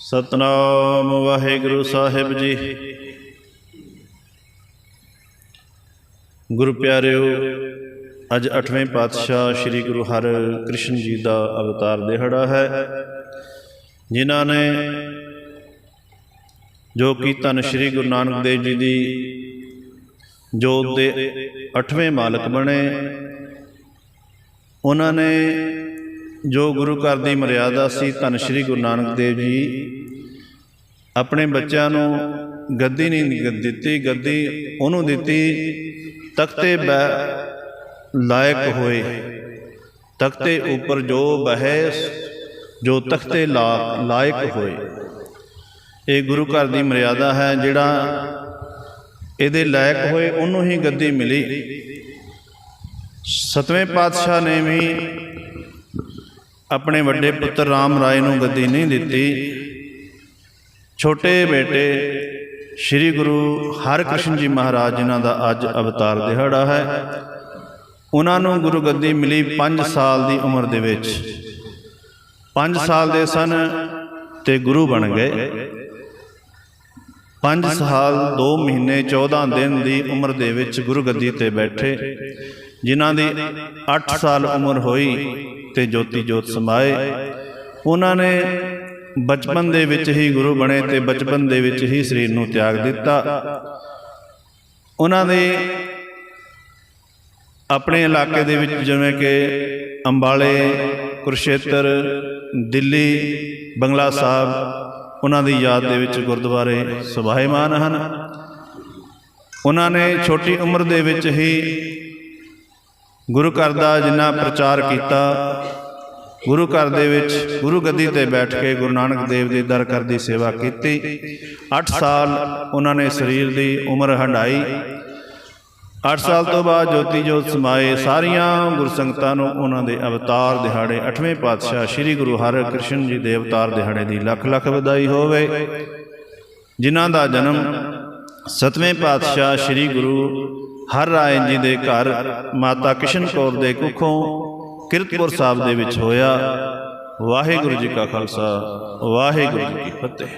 ਸਤਨਾਮ ਵਾਹਿਗੁਰੂ ਸਾਹਿਬ ਜੀ। ਗੁਰੂ ਪਿਆਰਿਓ, ਅੱਜ 8ਵੇਂ ਪਾਤਸ਼ਾਹ ਸ੍ਰੀ ਗੁਰੂ ਹਰਿਕ੍ਰਿਸ਼ਨ ਜੀ ਦਾ ਅਵਤਾਰ ਦਿਹਾੜਾ ਹੈ, ਜਿਨ੍ਹਾਂ ਨੇ ਜੋ ਕਿ ਧੰਨ ਸ੍ਰੀ ਗੁਰੂ ਨਾਨਕ ਦੇਵ ਜੀ ਦੀ ਜੋਤ ਦੇ 8ਵੇਂ ਮਾਲਕ ਬਣੇ, ਉਹਨਾਂ ਨੇ ਜੋ ਗੁਰੂ ਘਰ ਦੀ ਮਰਿਆਦਾ ਸੀ, ਧੰਨ ਸ੍ਰੀ ਗੁਰੂ ਨਾਨਕ ਦੇਵ ਜੀ ਆਪਣੇ ਬੱਚਿਆਂ ਨੂੰ ਗੱਦੀ ਨਹੀਂ ਦਿੱਤੀ, ਗੱਦੀ ਉਹਨੂੰ ਦਿੱਤੀ, ਤਖਤੇ ਬੈ ਲਾਇਕ ਹੋਏ। ਤਖਤੇ ਉੱਪਰ ਜੋ ਬਹਿ ਜੋ ਤਖਤੇ ਲਾ ਲਾਇਕ ਹੋਏ। ਇਹ ਗੁਰੂ ਘਰ ਦੀ ਮਰਿਆਦਾ ਹੈ, ਜਿਹੜਾ ਇਹਦੇ ਲਾਇਕ ਹੋਏ, ਉਹਨੂੰ ਹੀ ਗੱਦੀ ਮਿਲੀ। ਸਤਵੇਂ ਪਾਤਸ਼ਾਹ ਨੇ ਵੀ ਆਪਣੇ ਵੱਡੇ ਪੁੱਤਰ ਰਾਮ ਰਾਏ ਨੂੰ ਗੱਦੀ ਨਹੀਂ ਦਿੱਤੀ। ਛੋਟੇ ਬੇਟੇ, ਸ੍ਰੀ ਗੁਰੂ ਹਰਕ੍ਰਿਸ਼ਨ ਜੀ ਮਹਾਰਾਜ ਜਿਨ੍ਹਾਂ ਦਾ ਅੱਜ ਅਵਤਾਰ ਦਿਹਾੜਾ ਹੈ, ਉਹਨਾਂ ਨੂੰ ਗੁਰੂ ਗੱਦੀ ਮਿਲੀ 5 ਸਾਲ ਦੀ ਉਮਰ ਦੇ ਵਿੱਚ। 5 ਸਾਲ ਦੇ ਸਨ ਤੇ ਗੁਰੂ ਬਣ ਗਏ। 5 ਸਾਲ 2 ਮਹੀਨੇ 14 ਦਿਨ ਦੀ ਉਮਰ ਦੇ ਵਿੱਚ ਗੁਰੂ ਗੱਦੀ ਤੇ ਬੈਠੇ, ਜਿਨ੍ਹਾਂ ਦੀ 8 ਸਾਲ ਉਮਰ ਹੋਈ ਤੇ ਜੋਤੀ ਜੋਤ ਸਮਾਏ। ਉਹਨਾਂ ਨੇ ਬਚਪਨ ਦੇ ਵਿੱਚ ਹੀ ਗੁਰੂ ਬਣੇ ਤੇ ਬਚਪਨ ਦੇ ਵਿੱਚ ਹੀ ਸਰੀਰ ਨੂੰ ਤਿਆਗ ਦਿੱਤਾ। ਉਹਨਾਂ ਦੇ ਆਪਣੇ ਇਲਾਕੇ ਦੇ ਵਿੱਚ ਜਿਵੇਂ ਕਿ ਅੰਬਾਲੇ, ਕੁਰਸ਼ੇਤਰ, ਦਿੱਲੀ, ਬੰਗਲਾ ਸਾਹਿਬ, ਉਹਨਾਂ ਦੀ ਯਾਦ ਦੇ ਵਿੱਚ ਗੁਰਦੁਆਰੇ ਸੁਭਾਏਮਾਨ ਹਨ। ਉਹਨਾਂ ਨੇ ਛੋਟੀ ਉਮਰ ਦੇ ਵਿੱਚ ਹੀ ਗੁਰੂ ਘਰ ਦਾ ਜਿੰਨਾ ਪ੍ਰਚਾਰ ਕੀਤਾ ਗੁਰੂ ਘਰ ਦੇ ਵਿੱਚ ਗੁਰੂ ਗੱਦੀ ਤੇ ਬੈਠ ਕੇ ਗੁਰੂ ਨਾਨਕ ਦੇਵ ਦੇ ਦਰ ਕਰ ਦੀ ਸੇਵਾ ਕੀਤੀ। 8 ਸਾਲ ਉਹਨਾਂ ਨੇ ਸਰੀਰ ਦੀ ਉਮਰ ਹੰਡਾਈ 8 ਸਾਲ ਤੋਂ ਬਾਅਦ ਜੋਤੀ ਜੋਤ ਸਮਾਏ ਸਾਰੀਆਂ ਗੁਰਸੰਗਤਾਂ ਨੂੰ ਉਹਨਾਂ ਦੇ ਅਵਤਾਰ ਦਿਹਾੜੇ। 8ਵੇਂ ਪਾਤਸ਼ਾਹ ਸ੍ਰੀ ਗੁਰੂ ਹਰਿਕ੍ਰਿਸ਼ਨ ਜੀ ਦੇ ਅਵਤਾਰ ਦਿਹਾੜੇ ਦੀ ਲੱਖ ਲੱਖ ਵਧਾਈ ਹੋਵੇ। ਜਿਨ੍ਹਾਂ ਦਾ ਜਨਮ 7ਵੇਂ ਪਾਤਸ਼ਾਹ ਸ੍ਰੀ ਗੁਰੂ ਹਰ ਰਾਏ ਜੀ ਦੇ ਘਰ ਮਾਤਾ ਕਿਸ਼ਨ ਕੌਰ ਦੇ ਕੁੱਖੋਂ ਕਿਰਤਪੁਰ ਸਾਹਿਬ ਦੇ ਵਿੱਚ ਹੋਇਆ। ਵਾਹਿਗੁਰੂ ਜੀ ਕਾ ਖਾਲਸਾ ਵਾਹਿਗੁਰੂ ਜੀ ਕੀ ਫਤਿਹ।